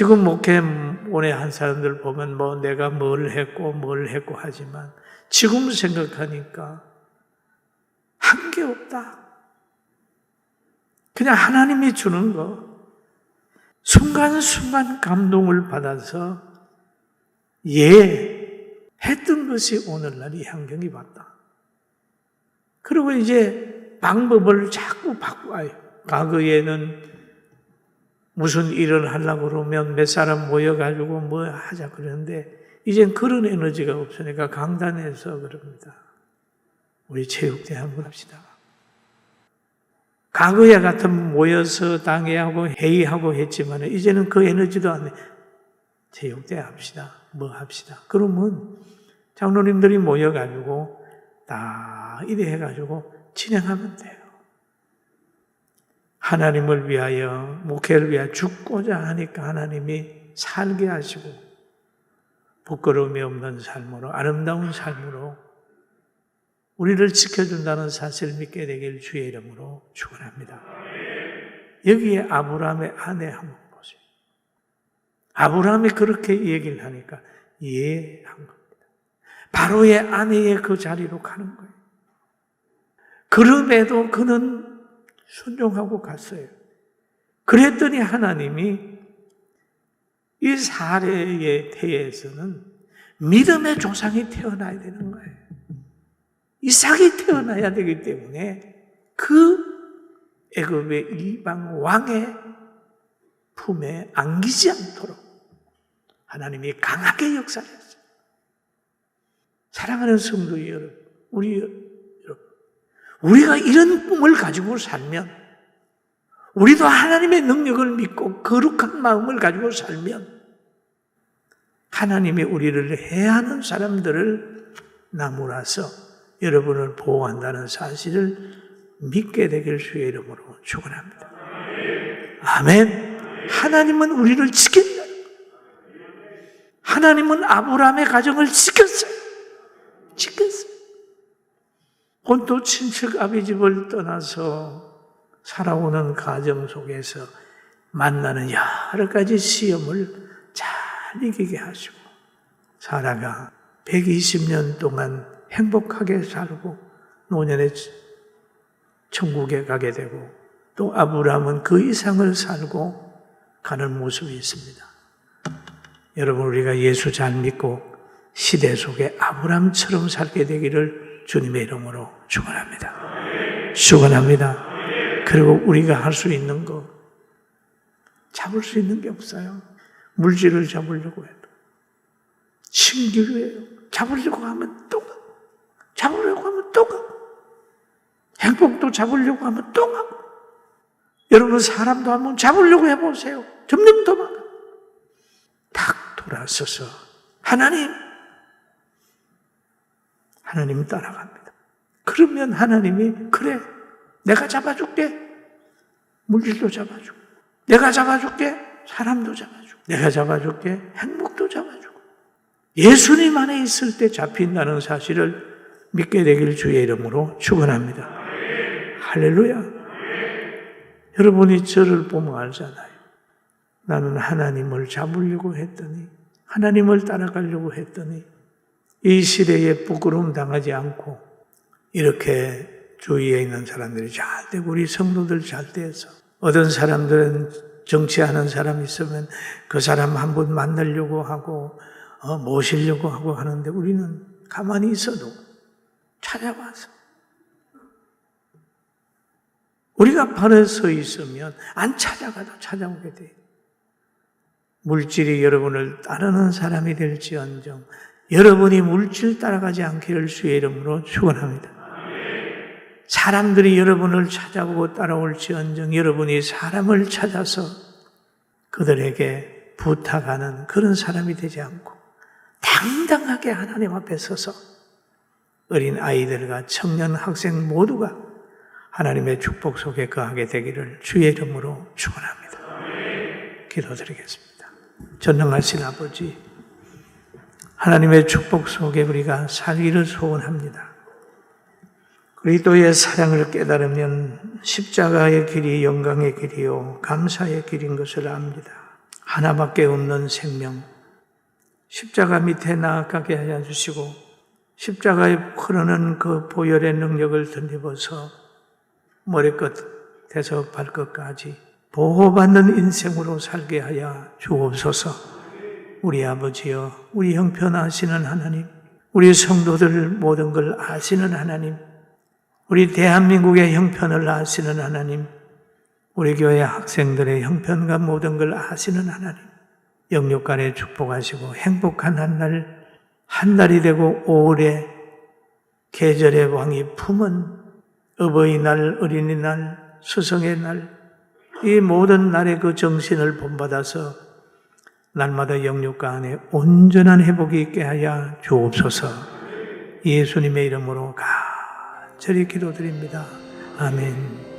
지금 목회 오래 한 사람들 보면 뭐 내가 뭘 했고 뭘 했고 하지만 지금 생각하니까 한 게 없다. 그냥 하나님이 주는 거. 순간순간 감동을 받아서 예, 했던 것이 오늘날 이 환경이 왔다. 그리고 이제 방법을 자꾸 바꿔요. 과거에는 무슨 일을 하려고 그러면 몇 사람 모여가지고 뭐 하자 그러는데 이젠 그런 에너지가 없으니까 강단에서 그럽니다. 우리 체육대 한번 합시다. 과거에 같으면 모여서 당회하고 회의하고 했지만 이제는 그 에너지도 안 돼. 체육대 합시다. 뭐 합시다. 그러면 장로님들이 모여가지고 다 이래 해가지고 진행하면 돼요. 하나님을 위하여, 목회를 위하여 죽고자 하니까 하나님이 살게 하시고, 부끄러움이 없는 삶으로, 아름다운 삶으로, 우리를 지켜준다는 사실을 믿게 되길 주의 이름으로 축원합니다. 여기에 아브라함의 아내 한번 보세요. 아브라함이 그렇게 얘기를 하니까 이해한 겁니다. 바로의 아내의 그 자리로 가는 거예요. 그럼에도 그는 순종하고 갔어요. 그랬더니 하나님이 이 사례의 태에서는 믿음의 조상이 태어나야 되는 거예요. 이삭이 태어나야 되기 때문에 그 애굽의 이방 왕의 품에 안기지 않도록 하나님이 강하게 역사했어요. 사랑하는 성도 여러분, 우리 우리가 이런 꿈을 가지고 살면 우리도 하나님의 능력을 믿고 거룩한 마음을 가지고 살면 하나님이 우리를 해하는 사람들을 나무라서 여러분을 보호한다는 사실을 믿게 되길 주의 이름으로 축원합니다. 아멘. 하나님은 우리를 지킨다. 하나님은 아브라함의 가정을 지켰어요. 지켰어요. 본토 친척 아비 집을 떠나서 살아오는 가정 속에서 만나는 여러 가지 시험을 잘 이기게 하시고 사라가 120년 동안 행복하게 살고 노년에 천국에 가게 되고 또 아브라함은 그 이상을 살고 가는 모습이 있습니다. 여러분 우리가 예수 잘 믿고 시대 속에 아브라함처럼 살게 되기를 주님의 이름으로 축원합니다. 축원합니다. 그리고 우리가 할 수 있는 거 잡을 수 있는 게 없어요. 물질을 잡으려고 해도 신기루예요. 잡으려고 하면 또 가. 잡으려고 하면 또 가. 행복도 잡으려고 하면 또 가고. 여러분 사람도 한번 잡으려고 해보세요. 점점 도망가. 탁 돌아서서 하나님 하나님 따라갑니다. 그러면 하나님이 그래 내가 잡아줄게 물질도 잡아주고 내가 잡아줄게 사람도 잡아주고 내가 잡아줄게 행복도 잡아주고 예수님 안에 있을 때 잡힌다는 사실을 믿게 되길 주의 이름으로 축원합니다. 할렐루야. 여러분이 저를 보면 알잖아요. 나는 하나님을 잡으려고 했더니 하나님을 따라가려고 했더니 이 시대에 부끄러움 당하지 않고 이렇게 주위에 있는 사람들이 잘 되고 우리 성도들 잘 돼서 어떤 사람들은 정치하는 사람 있으면 그 사람 한 번 만나려고 하고 어, 모시려고 하고 하는데 우리는 가만히 있어도 찾아와서 우리가 발에 서 있으면 안 찾아가도 찾아오게 돼요. 물질이 여러분을 따르는 사람이 될지언정 여러분이 물질 따라가지 않기를 주의 이름으로 축원합니다. 사람들이 여러분을 찾아오고 따라올지언정 여러분이 사람을 찾아서 그들에게 부탁하는 그런 사람이 되지 않고 당당하게 하나님 앞에 서서 어린 아이들과 청년 학생 모두가 하나님의 축복 속에 거하게 되기를 주의 이름으로 축원합니다. 기도드리겠습니다. 전능하신 아버지, 하나님의 축복 속에 우리가 살기를 소원합니다. 그리스도의 사랑을 깨달으면 십자가의 길이 영광의 길이요 감사의 길인 것을 압니다. 하나밖에 없는 생명, 십자가 밑에 나아가게 하여 주시고, 십자가에 흐르는 그 보혈의 능력을 덧입어서 머리끝에서 발끝까지 보호받는 인생으로 살게 하여 주옵소서. 우리 아버지여, 우리 형편 아시는 하나님, 우리 성도들 모든 걸 아시는 하나님, 우리 대한민국의 형편을 아시는 하나님, 우리 교회 학생들의 형편과 모든 걸 아시는 하나님, 영육 간에 축복하시고 행복한 한 날, 한 달이 되고 오래 계절의 왕이 품은 어버이날, 어린이날, 수성의 날, 이 모든 날의 그 정신을 본받아서 날마다 영육가 안에 온전한 회복이 있게 하여 주옵소서 예수님의 이름으로 간절히 기도드립니다. 아멘.